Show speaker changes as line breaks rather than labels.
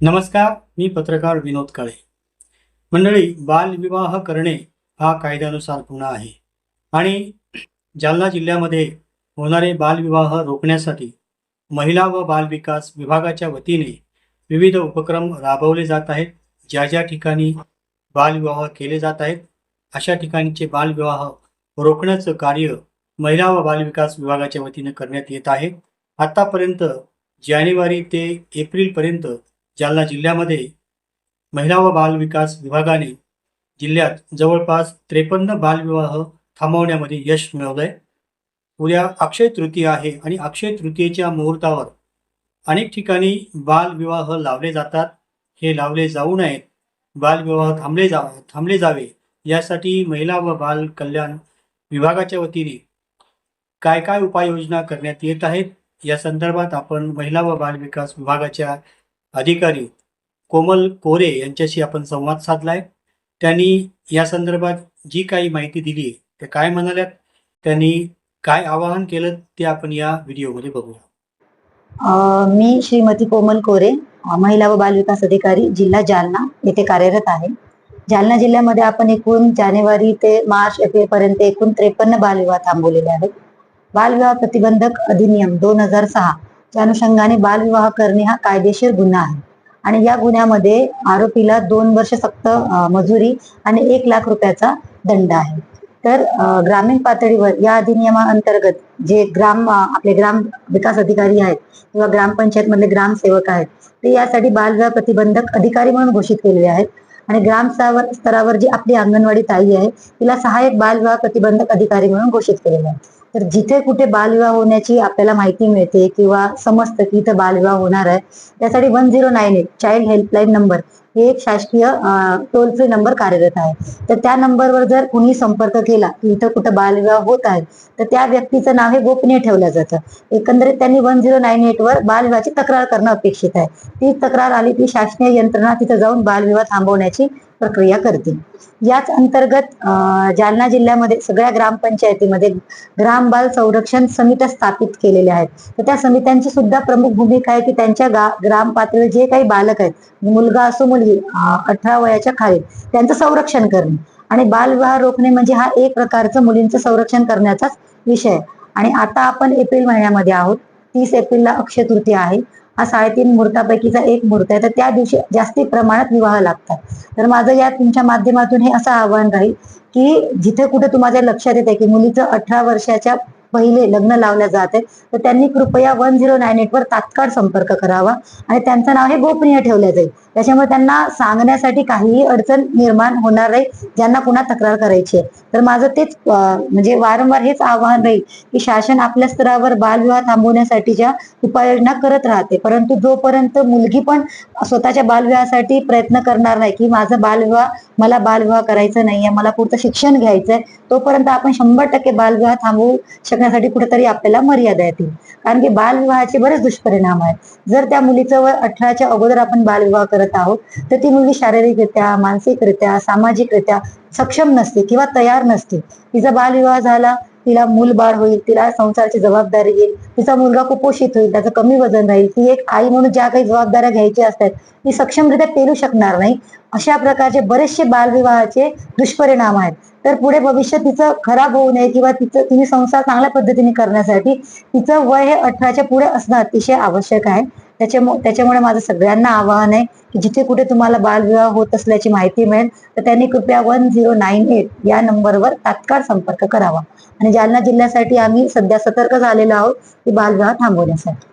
नमस्कार मी पत्रकार विनोद काळे. मंडळी बालविवाह करणे हा कायद्यानुसार गुन्हा आहे. आणि जालना जिल्ह्यामध्ये होणारे बालविवाह रोखण्यासाठी महिला व बालविकास विभागाच्या वतीने विविध उपक्रम राबवले जात आहेत. ज्या ज्या ठिकाणी बालविवाह केले जात आहेत अशा ठिकाणचे बालविवाह रोखण्याचं कार्य महिला व बालविकास विभागाच्या वतीने करण्यात येत आहे. आत्तापर्यंत जानेवारी ते एप्रिलपर्यंत जालना जिल्ह्यामध्ये महिला व बाल विकास विभागाने जिल्ह्यात जवळपास त्रेपन्न बालविवाह थांबवण्यामध्ये यश मिळवलंय. उद्या अक्षय तृतीया आहे आणि अक्षय तृतीयेच्या मुहूर्तावर अनेक ठिकाणी बालविवाह लावले जातात. हे लावले जाऊ नयेत. बालविवाह थांबले जा थांबले जावे. यासाठी महिला व बाल कल्याण विभागाच्या वतीने काय काय उपाययोजना करण्यात येत आहेत? या संदर्भात आपण महिला व बाल विकास विभागाच्या अधिकारी कोमल कोरे यांच्याशी आपण संवाद साधलाय. त्यांनी या संदर्भात जी काही माहिती दिली ते काय म्हणाल्यात? त्यांनी काय आवाहन केलं ते आपण या व्हिडिओमध्ये बघूया
मी श्रीमती कोमल कोरे महिला व बालविकास अधिकारी जिल्हा जालना येथे कार्यरत आहे. जालना जिल्ह्यामध्ये आपण एकूण जानेवारी ते मार्च एप्रिल पर्यंत एकूण त्रेपन्न बालविवाह थांबवलेले आहेत. बालविवाह प्रतिबंधक अधिनियम दोन हजार सहा त्या अनुषंगाने बालविवाह करणे हा कायदेशीर गुन्हा आहे. आणि या गुन्ह्यामध्ये आरोपीला दोन वर्ष सक्त मजुरी आणि एक लाख रुपयाचा दंड आहे. तर ग्रामीण पातळीवर या अधिनियमाअंतर्गत जे ग्राम आपले ग्राम विकास अधिकारी आहेत किंवा ग्रामपंचायत मधले ग्रामसेवक आहेत ते यासाठी बालविवाह प्रतिबंधक अधिकारी म्हणून घोषित केलेले आहेत. आणि ग्राम स्तरावर स्तरावर जी आपली अंगणवाडी ताई आहे तिला सहाय्यक बालविवाह प्रतिबंधक अधिकारी म्हणून घोषित केलेले आहे तर जिथे कुठे बालविवाह होण्याची आपल्याला माहिती मिळते किंवा समजतं की इथं बालविवाह होणार आहे त्यासाठी one zero nine eight child helpline number हे एक शासकीय टोल फ्री नंबर कार्यरत आहे. तर त्या नंबरवर जर कुणी संपर्क केला की इथं कुठं बालविवाह होत आहे तर त्या व्यक्तीचं नाव हे गोपनीय ठेवलं जातं. एकंदरीत त्यांनी वन झिरो नाईन एट वर बालविवाहाची तक्रार करणं अपेक्षित आहे. ती तक्रार आली की शासकीय यंत्रणा तिथं जाऊन बालविवाह थांबवण्याची प्रक्रिया करतील. याच अंतर्गत जालना जिल्ह्यामध्ये सगळ्या ग्रामपंचायतीमध्ये ग्राम बाल संरक्षण समित्या स्थापित केलेल्या आहेत. तर त्या समित्यांची सुद्धा प्रमुख भूमिका आहे की त्यांच्या गा ग्राम पातळीवर जे काही बालक आहेत म्हणजे मुलगा असो मुलगी अठरा वयाच्या खाली त्यांचं संरक्षण करणे. आणि बालविवाह रोखणे म्हणजे हा एक प्रकारचं मुलींचं संरक्षण करण्याचाच विषय आहे. आणि आता आपण एप्रिल महिन्यामध्ये आहोत. तीस एप्रिलला अक्षय तृतीया आहे. हा साडेतीन मुहूर्तापैकीचा एक मुहूर्त आहे. तर त्या दिवशी जास्ती प्रमाणात विवाह लागतात. तर माझं या तुमच्या माध्यमातून हे असं आव्हान राहील की जिथे कुठे तुम्हाला लक्षात येते की मुलीचं अठरा वर्षाच्या पहिले लग्न लावल्या जात. आहेत तर त्यांनी कृपया वन झिरो नाईन एट वर तात्काळ संपर्क करावा. आणि त्यांचं नाव हे गोपनीय ठेवलं जाईल. त्याच्यामुळे त्यांना सांगण्यासाठी काहीही अडचण निर्माण होणार नाही ज्यांना पुन्हा तक्रार करायची आहे. तर माझं तेच म्हणजे वारंवार हेच आव्हान राहील की शासन आपल्या स्तरावर बालविवाह थांबवण्यासाठीच्या उपाययोजना करत राहते. परंतु जोपर्यंत मुलगी पण स्वतःच्या बालविवाहासाठी प्रयत्न करणार नाही की माझं बालविवाह मला बालविवाह करायचं नाहीये मला पुढचं शिक्षण घ्यायचंय तोपर्यंत आपण शंभर टक्के बालविवाह थांबवू करण्यासाठी कुठेतरी आपल्याला मर्यादा येतील. कारण की बालविवाहाचे बरेच दुष्परिणाम आहेत. जर त्या मुलीचं वय अठराच्या अगोदर आपण बालविवाह करत आहोत तर ती मुलगी शारीरिकरित्या मानसिकरित्या सामाजिकरित्या सक्षम नसते किंवा तयार नसते. तिचा बालविवाह झाला तिला मूल बाळ होईल तिला संसाराची जबाबदारी येईल तिचा मुलगा कुपोषित होईल त्याचं कमी वजन राहील ती एक आई म्हणून ज्या काही जबाबदाऱ्या घ्यायच्या असतात ती सक्षमरित्या पेलू शकणार नाही. अशा प्रकारचे बरेचसे बालविवाहाचे दुष्परिणाम आहेत. तर पुढे भविष्य तिचं खराब होऊ नये किंवा तिचं तिने संसार चांगल्या पद्धतीने करण्यासाठी तिचं वय हे अठराच्या पुढे असणं अतिशय आवश्यक आहे. त्याच्यामुळे त्याच्यामुळे माझं सगळ्यांना आवाहन आहे की जिथे कुठे तुम्हाला बालविवाह होत असल्याची माहिती मिळेल तर त्यांनी कृपया वन झिरो नाईन एट या नंबरवर तात्काळ संपर्क करावा. आणि जालना जिल्ह्यासाठी आम्ही सध्या सतर्क झालेलो आहोत की बालविवाह थांबवण्यासाठी.